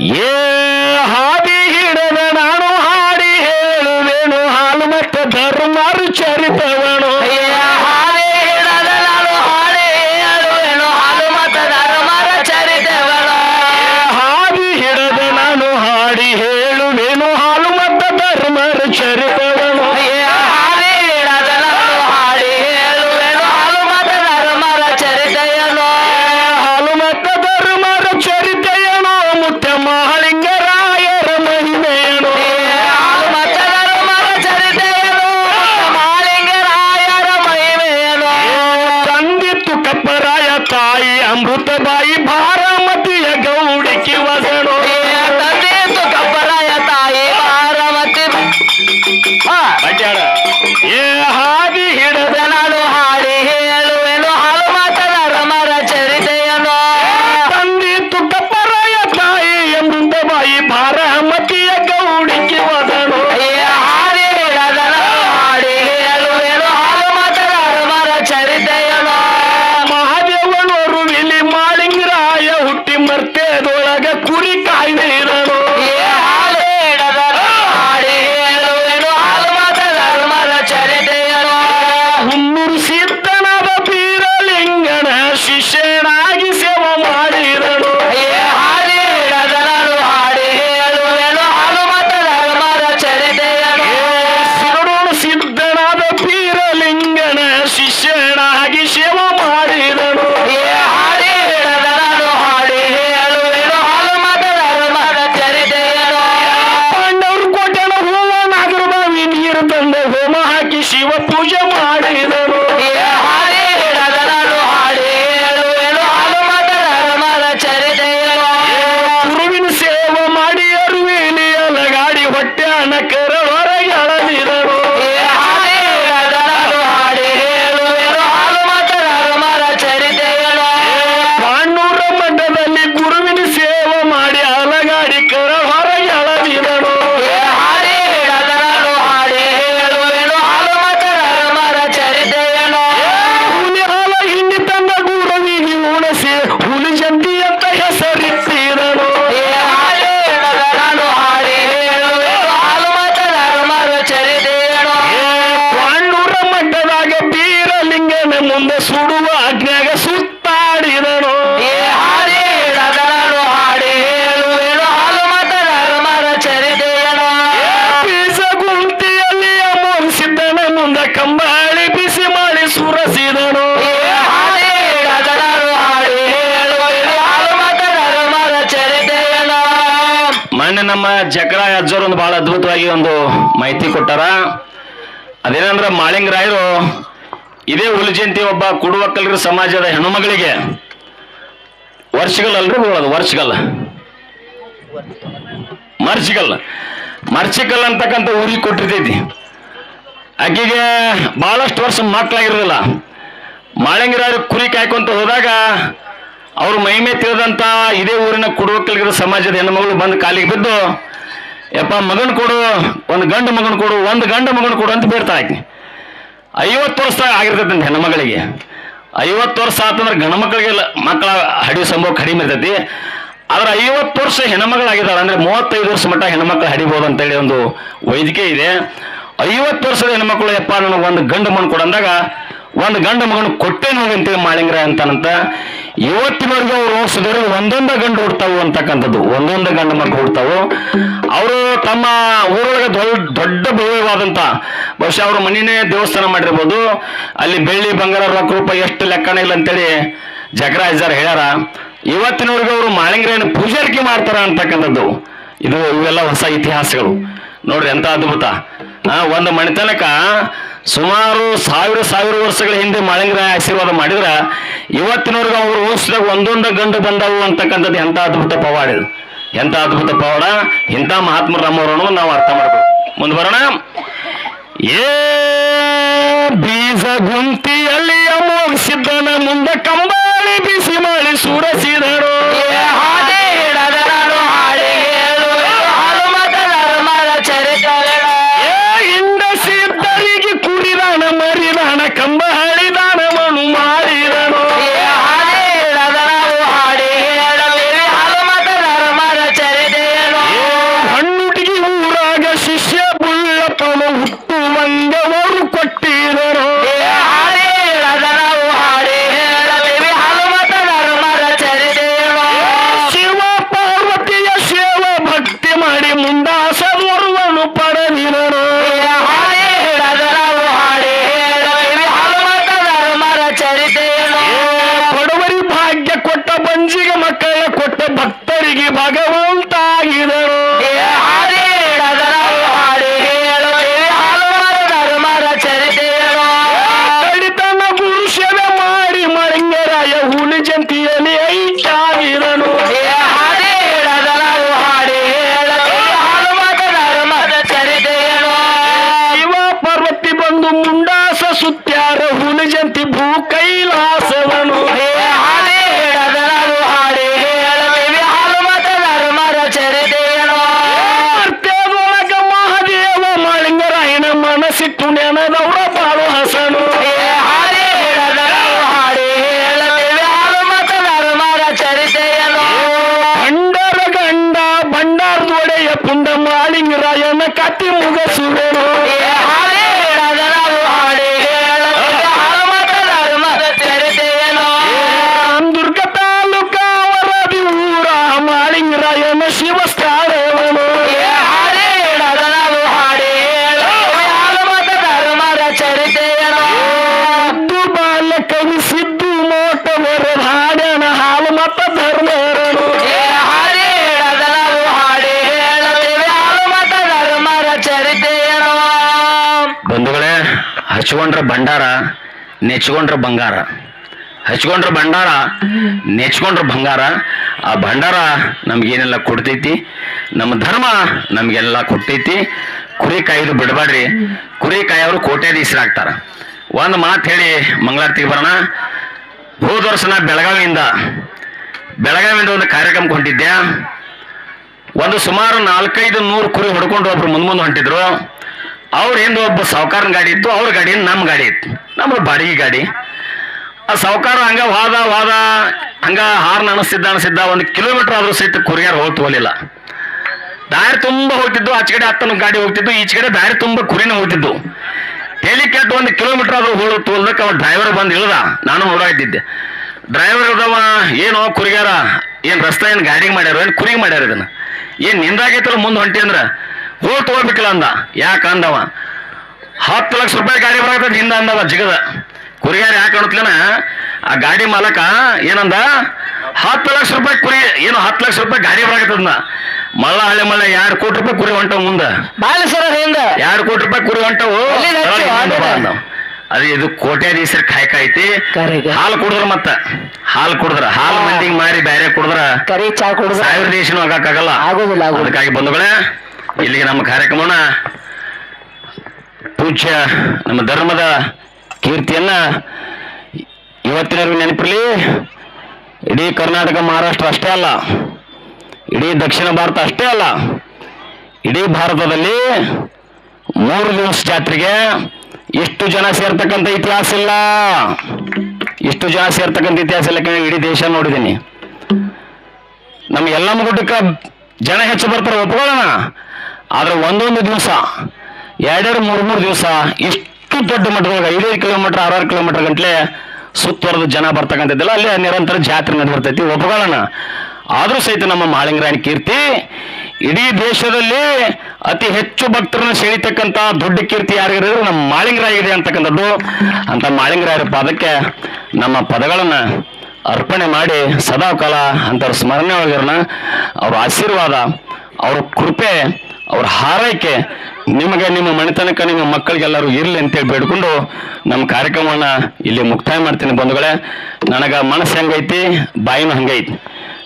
ಏ ಹಾದಿ ಹಿಡದ ನಾನು ಹಾಡಿ ಹೇಳುವೆನು. ಹಾಲು ಮತ್ತು ಧರ್ಮಾರು ಚರಿತವನು ಬಡ್ಯಾಡ ಏ ಹಾದಿ ಹಿಡದ ನಾನು ಹಾಡಿ. que ನಮ್ಮ ಜಕರಾಯ ಅಜ್ಜರು ಒಂದು ಬಹಳ ಅದ್ಭುತವಾಗಿ ಒಂದು ಮಾಹಿತಿ ಕೊಟ್ಟಾರ. ಅದೇನಂದ್ರ ಮಾಳಿಂಗರಾಯರು ಇದೇ ಹುಲಿ ಜಯಂತಿ ಒಬ್ಬ ಕುಡುವಕ್ಕಲ್ರ ಸಮಾಜದ ಹೆಣ್ಣುಮಗಳಿಗೆ ವರ್ಷಗಲ್ ಹೇಳೋದು ವರ್ಷಗಲ್ ಮರ್ಚಿಗಲ್. ಮರ್ಚಿಕಲ್ ಅಂತಕ್ಕಂಥ ಊರಿಗೆ ಕೊಟ್ಟಿರ್ತೈತಿ. ಆಕೆಗೆ ಬಹಳಷ್ಟು ವರ್ಷ ಮಕ್ಕಳಾಗಿರೋದಿಲ್ಲ ಮಾಳಿಂಗರಾಯರು ಕುರಿ ಕಾಯ್ಕೊಂತ ಹೋದಾಗ ಅವ್ರ ಮಹಿಮೆ ತಿಳಿದಂತ ಇದೇ ಊರಿನ ಕುಡುವಕ್ಕಲಿಗರ ಸಮಾಜದ ಹೆಣ್ಣುಮಗಳು ಬಂದು ಕಾಲಿಗೆ ಬಿದ್ದು, ಯಪ್ಪ ಮಗನ್ ಕೊಡು, ಒಂದು ಗಂಡು ಮಗನ್ ಕೊಡು, ಒಂದು ಗಂಡು ಮಗನ್ ಕೊಡು ಅಂತ ಬೇಡ್ತಾಳೆ ಆಕೆ ಐವತ್ತು ವರ್ಷ ಆಗಿರ್ತೈತೆ ಹೆಣ್ಮಗಳಿಗೆ ಐವತ್ತು ವರ್ಷ ಆತಂದ್ರೆ ಗಂಡು ಮಕ್ಕಳಿಗೆ ಮಕ್ಕಳ ಹಡಿ ಸಂಭವ ಕಡಿಮೆ ಇರ್ತೈತಿ. ಆದ್ರೆ ಐವತ್ತು ವರ್ಷ ಹೆಣ್ಮಗಳಾಗಿದ್ದಾಳೆ ಅಂದ್ರೆ ಮೂವತ್ತೈದು ವರ್ಷ ಮಟ್ಟ ಹೆಣ್ಮಕ್ಳು ಹಡಿಬೋದು ಅಂತೇಳಿ ಒಂದು ವೈದ್ಯಕೀಯ ಇದೆ. ಐವತ್ತು ವರ್ಷದ ಹೆಣ್ಮಕ್ಳು ಯಪ್ಪ ನನಗೆ ಒಂದು ಗಂಡು ಮಣ್ಣು ಕೊಡು ಅಂದಾಗ ಒಂದು ಗಂಡು ಮಗನ ಕೊಟ್ಟೆ ಅಂತೇಳಿ ಮಾಳಿಂಗ್ರ ಅಂತಾನಂತ, ಇವತ್ತಿನವರೆಗೂ ಅವ್ರು ಓದಿಸಿದವರು ಒಂದೊಂದು ಗಂಡು ಹುಡ್ತಾವು ಅಂತಕ್ಕಂಥದ್ದು. ಒಂದೊಂದು ಗಂಡು ಮಕ್ಕಳು ಹುಡ್ತಾವು ಅವರು ತಮ್ಮ ಊರೊಳಗೆ ದೊಡ್ಡ ದೊಡ್ಡ ಭವ್ಯವಾದಂತ, ಬಹುಶಃ ಅವ್ರ ಮನೆಯೇ ದೇವಸ್ಥಾನ ಮಾಡಿರ್ಬೋದು. ಅಲ್ಲಿ ಬೆಳ್ಳಿ, ಬಂಗಾರ ರೊಕ್ಕ ರೂಪಾಯಿ ಎಷ್ಟು ಲೆಕ್ಕಣ ಇಲ್ಲ ಅಂತೇಳಿ ಜಗರಾಜಾರ್ ಹೇಳ್ಯಾರ. ಇವತ್ತಿನವರೆಗೂ ಅವರು ಮಾಳಿಂಗ್ರೇನ ಪೂಜಾರಿಕೆ ಮಾಡ್ತಾರ ಅಂತಕ್ಕಂಥದ್ದು. ಇದು ಇವೆಲ್ಲ ಹೊಸ ಇತಿಹಾಸಗಳು. ನೋಡ್ರಿ ಎಂತ ಅದ್ಭುತ. ಒಂದು ಮಣಿತನಕ ಸುಮಾರು ಸಾವಿರ ಸಾವಿರ ವರ್ಷಗಳ ಹಿಂದೆ ಮಾಳಿಂಗರಾಯ ಆಶೀರ್ವಾದ ಮಾಡಿದ್ರ, ಇವತ್ತಿನವರೆಗೂ ಅವರು ಓದಿಸಿದಾಗ ಒಂದೊಂದು ಗಂಡು ಬಂದವು ಅಂತಕ್ಕಂಥದ್ದು ಎಂತ ಅದ್ಭುತ ಪವಾಡ ಇದು. ಎಂತ ಅದ್ಭುತ ಪವಾಡ? ಇಂಥ ಮಹಾತ್ಮ ರಾಮವರನ್ನು ನಾವು ಅರ್ಥ ಮಾಡ್ಬೇಕು. ಮುಂದೆ ಬರೋಣ. ಏ ಬೀಜ ಗುಂತಿಯಲ್ಲಿ ಅಮೋಗಿಸಿದ್ದನ ಮುಂದೆ ಕಂಬಾಳಿ ಬಿಸಿ ಮಾಡಿ ಸುರಸಿದರು ಹಚ್ಕೊಂಡ್ರ ಭಂಡಾರ, ನೆಚ್ಕೊಂಡ್ರ ಬಂಗಾರ. ಹಚ್ಕೊಂಡ್ರ ಭಂಡಾರ, ನೆಚ್ಕೊಂಡ್ರ ಬಂಗಾರ. ಆ ಭಂಡಾರ ನಮ್ಗೇನೆಲ್ಲ ಕೊಡ್ತೈತಿ? ನಮ್ಮ ಧರ್ಮ ನಮಗೆಲ್ಲ ಕೊಟ್ಟೈತಿ ಕುರಿ ಕಾಯ್ದು ಬಿಡಬೇಡ್ರಿ ಕುರಿ ಕಾಯೋರು ಕೋಟ್ಯಾಧೀಶರಾಗ್ತಾರ ಒಂದು ಮಾತು ಹೇಳಿ ಮಂಗಳಾರತಿಗೆ ಬರೋಣ. ಹೋದ ವರ್ಷ ನಾ ಬೆಳಗಾವಿಯಿಂದ ಬೆಳಗಾವಿಯಿಂದ ಒಂದು ಕಾರ್ಯಕ್ರಮ ಹೊಂಟಿದ್ದೆ ಒಂದು ಸುಮಾರು ನಾಲ್ಕೈದು ನೂರು ಕುರಿ ಹೊಡ್ಕೊಂಡು ಒಬ್ರು ಮುಂದ್ ಮುಂದೆ ಹೊಂಟಿದ್ರು. ಅವ್ರ ಹಿಂದೆ ಒಬ್ಬ ಸಾವುಕಾರನ ಗಾಡಿ ಇತ್ತು, ಅವ್ರ ಗಾಡಿ ನಮ್ಮ ಗಾಡಿ ಇತ್ತು. ನಮ್ಮ ಬಾಡಿಗೆ ಗಾಡಿ. ಆ ಸಾವುಕಾರ ಹಂಗ ವಾದ ವಾದ, ಹಂಗ ಹಾರ್ನ್ ಅನಿಸ್ತಿದ್ದ ಅನಿಸಿದ್ದ ಒಂದು ಕಿಲೋಮೀಟರ್ ಆದ್ರೂ ಸಹಿತ ಕುರಿಯಾರ್ ಹೋಗ್ತು ಹೋಲಿಲ್ಲ ದಾರಿ ತುಂಬ ಹೋಗ್ತಿದ್ದು ಆಚೆ ಕಡೆ ಹತ್ತನ ಗಾಡಿ ಹೋಗ್ತಿದ್ದು ಈಚೆ ಕಡೆ ದಾರಿ ತುಂಬ ಕುರಿನ ಹೋಗ್ತಿದ್ದು ಹೆಲಿಕ್ಯಾಟ್ ಒಂದು ಕಿಲೋಮೀಟರ್ ಆದ್ರೂ ಹೋಳು ತೋಲ್ದಕ್ಕೆ ಅವ ಡ್ರೈವರ್ ಬಂದು ಇಳ್ದ ನಾನು ನೋಡಾಯ್ತಿದ್ದೆ ಡ್ರೈವರ್ ಇಳ್ದವ ಏನೋ ಕುರಿಗಾರ ಏನ್ ರಸ್ತೆ ಏನು ಗಾಡಿಗೆ ಮಾಡ್ಯಾರ, ಏನು ಕುರಿಗೆ ಮಾಡ್ಯಾರ ಇದನ್ನ? ಏನ್ ನಿಂದಾಗೈತಲ್ಲ ಮುಂದೆ ಹೊಂಟಿ ಅಂದ್ರ? ಹೋಗಿ ತಗೋಬೇಕಿಲ್ಲ ಅಂದ. ಯಾಕೆ ಅಂದವ? ಹತ್ತು ಲಕ್ಷ ರೂಪಾಯಿ ಗಾಡಿ ಬರತ್ತದ ಹಿಂದ ಅಂದವ ಜಿಗದ. ಕುರಿಗಾರ ಯಾಕೆ ಅನ್ನತ್ಲೇನ ಆ ಗಾಡಿ ಮಾಲಕ ಏನಂದ? ಹತ್ತು ಲಕ್ಷ ರೂಪಾಯಿ ಕುರಿ ಏನು ಹತ್ತು ಲಕ್ಷ ರೂಪಾಯಿ ಗಾಡಿ ಬರಾಕತ್ತದ ಮಳ್ಳ ಹಳ್ಳಿ ಮಳ್ಳ ಎರಡು ಕೋಟಿ ರೂಪಾಯಿ ಕುರಿ ಹೊಂಟವು ಮುಂದೆ. ಬಾಳ ಸರ ಹಿಂದ. ಎರಡು ಕೋಟಿ ರೂಪಾಯಿ ಕುರಿ ಹೊಂಟವು. ಅದು ಇದು ಕೋಟ್ಯಾಧೀಶರ ಕಾಯ್ಕ ಐತಿ. ಹಾಲು ಕುಡಿದ್ರ ಮತ್ತ. ಹಾಲು ಕುಡಿದ್ರ. ಹಾಲು ಮಂಡಿಗೆ ಮಂದಿಗೆ ಮಾರಿ ಬೇರೆ ಕುಡಿದ್ರ. ಕರಿ ಚಾ ಕುಡಿದ್ರೆ. ಸಾವಿರ ದೇಶನೂ ಆಗಕ್ಕಾಗಲ್ಲ. ಆಗೋದಿಲ್ಲ ಆಗೋದಿಲ್ಲ. ಅದಕ್ಕಾಗಿ ಬಂಧುಗಳೇ ಇಲ್ಲಿಗೆ ನಮ್ಮ ಕಾರ್ಯಕ್ರಮನ ಪೂಜ್ಯ ನಮ್ಮ ಧರ್ಮದ ಕೀರ್ತಿಯನ್ನ ಇವತ್ತಿನವರೆಗೂ ನೆನಪಿರಲಿ. ಇಡೀ ಕರ್ನಾಟಕ, ಮಹಾರಾಷ್ಟ್ರ ಅಷ್ಟೇ ಅಲ್ಲ. ಇಡೀ ದಕ್ಷಿಣ ಭಾರತ ಅಷ್ಟೇ ಅಲ್ಲ. ಇಡೀ ಭಾರತದಲ್ಲಿ ಮೂರು ದಿವಸ ಜಾತ್ರೆಗೆ ಎಷ್ಟು ಜನ ಸೇರ್ತಕ್ಕಂಥ ಇತಿಹಾಸ ಇಲ್ಲ. ಎಷ್ಟು ಜನ ಸೇರ್ತಕ್ಕಂಥ ಇತಿಹಾಸ ಇಲ್ಲ. ಇಡೀ ದೇಶ ನೋಡಿದ್ದೀನಿ. ನಮ್ಮ ಎಲ್ಲಮ್ಮ ಗುಡ್ಡಕ್ಕೆ ಜನ ಹೆಚ್ಚು ಬರ್ತಾರೆ. ಒಪ್ಕೊಳ್ಳೋಣ. ಆದ್ರೆ ಒಂದೊಂದು ದಿವಸ, ಎರಡೆರಡು, ಮೂರು ಮೂರು ದಿವಸ ಇಷ್ಟು ದೊಡ್ಡ ಮಟ್ಟದೊಳಗೆ, ಐದೈದು ಕಿಲೋಮೀಟರ್ ಆರಾರು ಕಿಲೋಮೀಟರ್ ಗಂಟ್ಲೆ ಸುತ್ತುವರೆದು ಜನ ಬರ್ತಕ್ಕಂಥದ್ದೆಲ್ಲ ಅಲ್ಲಿ ನಿರಂತರ ಜಾತ್ರೆ ನಡೆದಿರ್ತೈತಿ ಒಬ್ಬಗಳನ್ನ. ಆದರೂ ಸಹಿತ ನಮ್ಮ ಮಾಳಿಂಗರಾಯನ ಕೀರ್ತಿ, ಇಡೀ ದೇಶದಲ್ಲಿ ಅತಿ ಹೆಚ್ಚು ಭಕ್ತರನ್ನ ಸೆಳೀತಕ್ಕಂಥ ದೊಡ್ಡ ಕೀರ್ತಿ ಯಾರಿಗಿದ್ರು ನಮ್ಮ ಮಾಳಿಂಗರಾಯಿದೆ ಅಂತಕ್ಕಂಥದ್ದು. ಅಂತ ಮಾಳಿಂಗರಾಯರ ಪಾದಕ್ಕೆ ನಮ್ಮ ಪದಗಳನ್ನ ಅರ್ಪಣೆ ಮಾಡಿ ಸದಾಕಾಲ ಅಂಥವ್ರ ಸ್ಮರಣೆ ಒಳಗಿರೋಣ. ಅವ್ರ ಆಶೀರ್ವಾದ, ಅವ್ರ ಕೃಪೆ ಅವ್ರ ಹಾರೈಕೆ ನಿಮಗೆ, ನಿಮ್ಮ ಮನೆತನಕ ನಿಮ್ಮ ಮಕ್ಕಳಿಗೆಲ್ಲರೂ ಇರಲಿ ಅಂತೇಳಿ ಬೇಡ್ಕೊಂಡು ನಮ್ಮ ಕಾರ್ಯಕ್ರಮವನ್ನ ಇಲ್ಲಿ ಮುಕ್ತಾಯ ಮಾಡ್ತೀನಿ ಬಂಧುಗಳೇ. ನನಗೆ ಮನಸ್ಸು ಹೆಂಗೈತಿ? ಬಾಯಿನೂ ಹಂಗೈತಿ.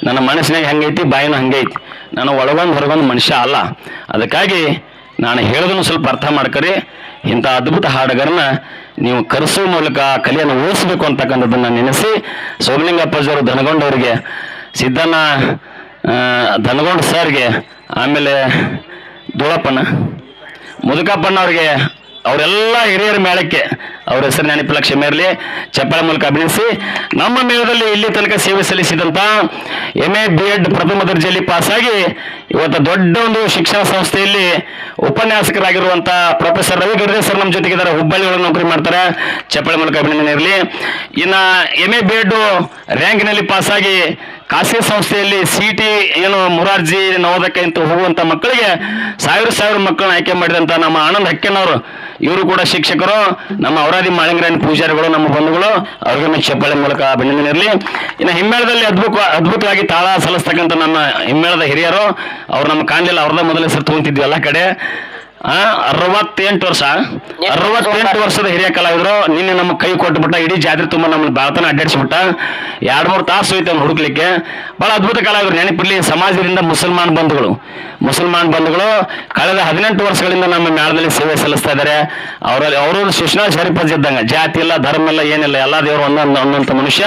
ನನ್ನ ಮನಸ್ಸಿನಾಗ ಹೆಂಗೈತಿ? ಬಾಯಿನೂ ಹಂಗೈತಿ. ನಾನು ಒಳಗೊಂದು ಹೊರಗೊಂದು ಮನುಷ್ಯ ಅಲ್ಲ. ಅದಕ್ಕಾಗಿ ನಾನು ಹೇಳೋದನ್ನು ಸ್ವಲ್ಪ ಅರ್ಥ ಮಾಡ್ಕರಿ. ಇಂಥ ಅದ್ಭುತ ಹಾಡುಗರನ್ನ ನೀವು ಕರೆಸೋ ಮೂಲಕ ಕಲೆಯನ್ನು ಉಳಿಸ್ಬೇಕು ಅಂತಕ್ಕಂಥದ್ದನ್ನು ನೆನೆಸಿ ಸೋಮಲಿಂಗಪ್ಪಾಜಿಯವರು ಧನಗೊಂಡವರಿಗೆ, ಸಿದ್ದಣ್ಣ ಧನಗೊಂಡ ಸರ್ಗೆ, ಆಮೇಲೆ ಧೂಳಪ್ಪನ ಮುದುಕಪ್ಪನವ್ರಿಗೆ ಅವರೆಲ್ಲ ಹಿರಿಯರ ಮೇಳಕ್ಕೆ ಅವ್ರ ಹೆಸರು ನೆನಪಿಲ್ಲ ಕ್ಷಮೆ ಇರಲಿ. ಚಪ್ಪಾಳೆ ಮೂಲಕ ಅಭಿನಯಿಸಿ. ನಮ್ಮ ಮೇಳದಲ್ಲಿ ಇಲ್ಲಿ ತನಕ ಸೇವೆ ಸಲ್ಲಿಸಿದಂಥ ಎಂ ಎ ಬಿ ಎಡ್ ಪ್ರಥಮ ದರ್ಜೆಯಲ್ಲಿ ಪಾಸಾಗಿ ಇವತ್ತು ದೊಡ್ಡ ಒಂದು ಶಿಕ್ಷಣ ಸಂಸ್ಥೆಯಲ್ಲಿ ಉಪನ್ಯಾಸಕರಾಗಿರುವಂಥ ಪ್ರೊಫೆಸರ್ ರವಿ ಗರ್ದೆ ಸರ್ ನಮ್ಮ ಜೊತೆಗಿದ್ದಾರೆ. ಹುಬ್ಬಳ್ಳಿ ಒಳಗೆ ನೌಕರಿ ಮಾಡ್ತಾರೆ. ಚಪ್ಪಳೆ ಮೂಲಕ ಅಭಿನಂದನೆ ಇರಲಿ. ಇನ್ನು ಎಂ ಎ ಬಿ ಎಡ್ ರ್ಯಾಂಕ್ನಲ್ಲಿ ಪಾಸಾಗಿ ಖಾಸಗಿ ಸಂಸ್ಥೆಯಲ್ಲಿ ಸಿ ಟಿ ಏನು ಮುರಾರ್ಜಿ ನವೋದಕ್ಕೆ ಅಂತ ಹೋಗುವಂತ ಮಕ್ಕಳಿಗೆ ಸಾವಿರ ಸಾವಿರ ಮಕ್ಕಳನ್ನ ಆಯ್ಕೆ ಮಾಡಿದಂತ ನಮ್ಮ ಆನಂದ್ ಹಕ್ಕೆನವರು. ಇವರು ಕೂಡ ಶಿಕ್ಷಕರು. ನಮ್ಮ ಅವರಾದಿ ಮಾಳಿಂಗರಾಯಣ ಪೂಜಾರಿಗಳು ನಮ್ಮ ಬಂಧುಗಳು, ಅವ್ರಿಗೂ ಚಪ್ಪಾಳೆ ಮೂಲಕ ಅಭಿನಂದನೆ ಇರಲಿ. ಇನ್ನು ಹಿಮ್ಮೇಳದಲ್ಲಿ ಅದ್ಭುತ, ಅದ್ಭುತವಾಗಿ ತಾಳ ಸಲ್ಲಿಸ್ತಕ್ಕಂಥ ನಮ್ಮ ಹಿಮ್ಮೇಳದ ಹಿರಿಯರು, ಅವ್ರು ನಮ್ಮ ಕಾಣಲಿಲ್ಲ ಅವ್ರದ ಮೊದಲ ಹೆಸರು ತಗೊಂತಿದ್ವಿ ಎಲ್ಲ ಕಡೆ. ಅರವತ್ತೆಂಟು ವರ್ಷ. ಅರವತ್ತೆಂಟು ವರ್ಷದ ಹಿರಿಯ ಕಲಾವಿದರು, ನಿನ್ನೆ ನಮ್ಮ ಕೈ ಕೊಟ್ಬಿಟ್ಟ, ಇಡೀ ಜಾತ್ರೆ ತುಂಬ ನಮ್ಮ ಭಾರತನ ಅಡ್ಡಾಡಿಸ್ಬಿಟ್ಟ. ಎರಡು ಮೂರು ತಾಸು ಹೋಯ್ತು ಅವ್ನು ಹುಡುಕ್ಲಿಕ್ಕೆ. ಬಹಳ ಅದ್ಭುತ ಕಲಾವಿದರು, ನೆನಪಿರಲಿ, ಸಮಾಜದಿಂದ ಮುಸಲ್ಮಾನ್ ಬಂಧುಗಳು. ಮುಸಲ್ಮಾನ್ ಬಂಧುಗಳು, ಕಳೆದ ಹದಿನೆಂಟು ವರ್ಷಗಳಿಂದ ನಮ್ಮ ಮೇಳದಲ್ಲಿ ಸೇವೆ ಸಲ್ಲಿಸ್ತಾ ಇದ್ದಾರೆ ಅವರಲ್ಲಿ ಅವರು ಸುಷ್ಣಾ ಶರೀಫ್ ಇದ್ದಂಗೆ, ಜಾತಿ ಇಲ್ಲ, ಧರ್ಮ ಇಲ್ಲ, ಏನಿಲ್ಲ, ಎಲ್ಲ ದೇವರು ಒಂದೊಂದು ಒಂದೊಂದು ಮನುಷ್ಯ.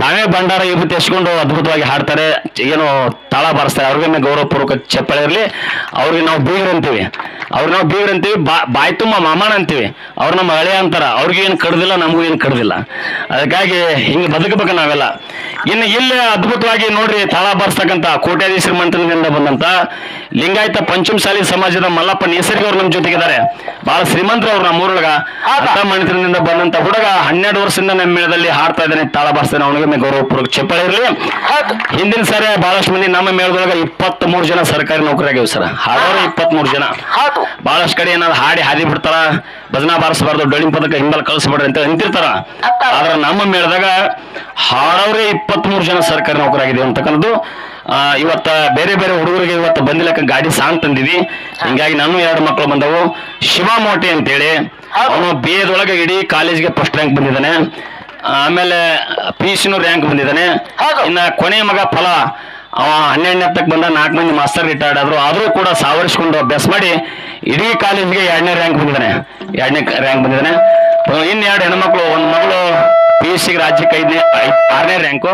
ತಾವೇ ಭಂಡಾರ ಇಬ್ಬರು ತೆಸ್ಕೊಂಡು ಅದ್ಭುತವಾಗಿ ಹಾಡ್ತಾರೆ. ಏನು ತಾಳ ಬಾರಿಸ್ತಾರೆ ಅವ್ರಿಗೆ ಗೌರವಪೂರ್ವಕ ಚಪ್ಪಾಳೆ ಇರಲಿ, ಅವ್ರಿಗೆ ನಾವು ಬೀಗರು ಅಂತೀವಿ. ಅವ್ರು ನಾವು ಬೀಗ್ರ ಅಂತೀವಿ ಬಾ ಬಾಯಿ ತುಂಬ ಮಾಮಾನ ಅಂತೀವಿ. ಅವ್ರು ನಮ್ಮ ಹಳೆಯ ಅಂತಾರ ಅವ್ರಿಗೆ ಏನು ಕಡ್ದಿಲ್ಲ ನಮಗೂ ಏನು ಕಡ್ದಿಲ್ಲ. ಅದಕ್ಕಾಗಿ ಹಿಂಗೆ ಬದುಕಬೇಕು ನಾವೆಲ್ಲ. ಇನ್ನು ಇಲ್ಲಿ ಅದ್ಭುತವಾಗಿ ನೋಡ್ರಿ ತಾಳ ಬಾರಿಸ್ತಕ್ಕಂಥ ಕೋಟ್ಯಾಧೀಶರ ಮಂತ್ರದಿಂದ ಬಂದಂತ ಲಿಂಗಾಯತ ಪಂಚಮಸಾಲಿ ಸಮಾಜದ ಮಲ್ಲಪ್ಪ ನೇಸರ್ಗಿ ಅವ್ರು ನಮ್ಮ ಜೊತೆಗಿದ್ದಾರೆ. ಬಹಳ ಶ್ರೀಮಂತರು ಅವ್ರು ನಮ್ಮ ಊರೊಳಗ. ಮಂತ್ರದಿಂದ ಬಂದಂತ ಹುಡುಗ ಹನ್ನೆರಡು ವರ್ಷದಿಂದ ನಮ್ಮ ಮೇಳದಲ್ಲಿ ಹಾಡ್ತಾ ಇದ್ದಾನೆ ತಾಳ ಬಾರಿಸ್ತಾನೆ. ಅವನಿಗೆ ಗೌರವಪೂರ್ವಕ ಚಪ್ಪಾಳೆ ಇರಲಿ. ಹಿಂದಿನ ಸಾರಿ ಬಹಳಷ್ಟು ಮಂದಿ ನಮ್ಮ ಮೇಳದೊಳಗ ಇಪ್ಪತ್ತ್ ಮೂರು ಜನ ಸರ್ಕಾರಿ ನೌಕರಿಯಾಗಿವೆ ಸರ್. ಹಾಡೋರು ಇಪ್ಪತ್ತ್ ಮೂರು ಜನ. ಬಹಳಷ್ಟು ಕಡೆ ಏನಾದ್ರು ಹಾಡಿ ಹಾದಿ ಬಿಡ್ತಾರ ಭಜನಾ ಬಾರಿಸಬಾರ್ದು ಡೊಳ್ಳಿನ ಪದಕ ಹಿಂಬಲ್ ಕಳಿಸ್ಬೇಡ್ರಿ ಅಂತ ಅಂತಿರ್ತಾರ. ಆದ್ರೆ ನಮ್ಮ ಮೇಳದಾಗ ಹಾಡೋರೇ ಇಪ್ಪತ್ತ್ ಮೂರು ಜನ ಸರ್ಕಾರಿ ನೌಕರಾಗಿದೆ ಅಂತಕ್ಕಂಥದ್ದು. ಇವತ್ತ ಬೇರೆ ಬೇರೆ ಹುಡುಗರಿಗೆ ಇವತ್ತು ಬಂದಿಲಕ್ಕ ಗಾಡಿ ಸಾಂಗ್ ತಂದಿವಿ ಹಿಂಗಾಗಿ ನಾನು ಎರಡು ಮಕ್ಕಳು ಬಂದವು. ಶಿವ ಮೋಟೆ ಅಂತೇಳಿ. ಅವನು ಬಿ ಎದೊಳಗೆ ಇಡೀ ಕಾಲೇಜ್ಗೆ ಫಸ್ಟ್ ರ್ಯಾಂಕ್ ಬಂದಿದ್ದಾನೆ. ಆಮೇಲೆ ಪಿ ಸಿನೂ ರ್ಯಾಂಕ್ ಬಂದಿದ್ದಾನೆ. ಇನ್ನ ಕೊನೆ ಮಗ ಫಲ. ಅವ ಹನ್ನೆರಡನೇ ಹತ್ತಕ್ಕೆ ಬಂದ, ನಾಲ್ಕು ಮಂದಿ ಮಾಸ್ತರ್ ರಿಟೈರ್ಡ್ ಆದ್ರು. ಆದರೂ ಕೂಡ ಸಾವರಿಸ್ಕೊಂಡು ಅಭ್ಯಾಸ ಮಾಡಿ ಇಡೀ ಕಾಲೇಜ್ಗೆ ಎರಡನೇ ರ್ಯಾಂಕ್ ಬಂದಿದ್ದಾನೆ. ಎರಡನೇ ರ್ಯಾಂಕ್ ಬಂದಿದ್ದಾನೆ. ಇನ್ನು ಎರಡು ಹೆಣ್ಮಕ್ಳು, ಒಂದು ಮಗಳು ಪಿ ಯು ಸಿಗೆ ರಾಜ್ಯಕ್ಕೆ ಐದನೇ ಆರನೇ ರ್ಯಾಂಕು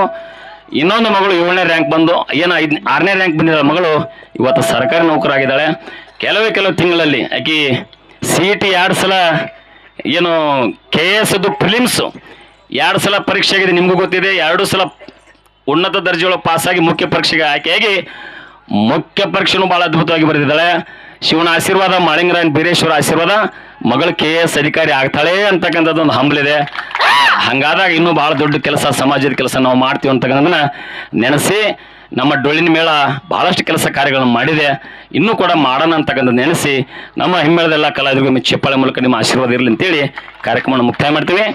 ಇನ್ನೊಂದು ಮಗಳು ಏಳನೇ ರ್ಯಾಂಕ್ ಬಂದು, ಏನು ಐದ್ ಆರನೇ ರ್ಯಾಂಕ್ ಬಂದಿರೋ ಮಗಳು ಇವತ್ತು ಸರ್ಕಾರಿ ನೌಕರಾಗಿದ್ದಾಳೆ ಕೆಲವೇ ಕೆಲವು ತಿಂಗಳಲ್ಲಿ ಆಕಿ ಸಿ ಟಿ ಎರಡು ಸಲ ಏನು ಕೆ ಎಸ್ ಅದು ಫಿಲಿಮ್ಸು ಎರಡು ಸಲ ಪರೀಕ್ಷೆ ಆಗಿದೆ ನಿಮಗೂ ಗೊತ್ತಿದೆ. ಎರಡು ಸಲ ಉನ್ನತ ದರ್ಜೆಯೊಳಗೆ ಪಾಸಾಗಿ ಮುಖ್ಯ ಪರೀಕ್ಷೆಗೆ ಆಯ್ಕೆಯಾಗಿ ಮುಖ್ಯ ಪರೀಕ್ಷೆನೂ ಭಾಳ ಅದ್ಭುತವಾಗಿ ಬರೆದಿದ್ದಾಳೆ. ಶಿವನ ಆಶೀರ್ವಾದ, ಮಾಳಿಂಗರಾಯನ್ ಬೀರೇಶ್ವರ ಆಶೀರ್ವಾದ, ಮಗಳು ಕೆ ಎಸ್ ಅಧಿಕಾರಿ ಆಗ್ತಾಳೆ ಅಂತಕ್ಕಂಥದ್ದು ಒಂದು ಹಂಬಲಿದೆ ಹಂಗಾದಾಗ ಇನ್ನೂ ಭಾಳ ದೊಡ್ಡ ಕೆಲಸ, ಸಮಾಜದ ಕೆಲಸ ನಾವು ಮಾಡ್ತೀವಿ ಅಂತಕ್ಕಂಥದ್ದನ್ನ ನೆನೆಸಿ ನಮ್ಮ ಡೊಳ್ಳಿನ ಮೇಳ ಬಹಳಷ್ಟು ಕೆಲಸ ಕಾರ್ಯಗಳನ್ನು ಮಾಡಿದೆ. ಇನ್ನೂ ಕೂಡ ಮಾಡೋಣ ಅಂತಕ್ಕಂಥದ್ದು ನೆನೆಸಿ ನಮ್ಮ ಹಿಮ್ಮೇಳದೆಲ್ಲ ಕಲಾವಿದರಿಗೂ ಚಪ್ಪಾಳೆ ಮೂಲಕ ನಿಮ್ಮ ಆಶೀರ್ವಾದ ಇರಲಿ ಅಂತೇಳಿ ಕಾರ್ಯಕ್ರಮವನ್ನು ಮುಕ್ತಾಯ ಮಾಡ್ತೀವಿ.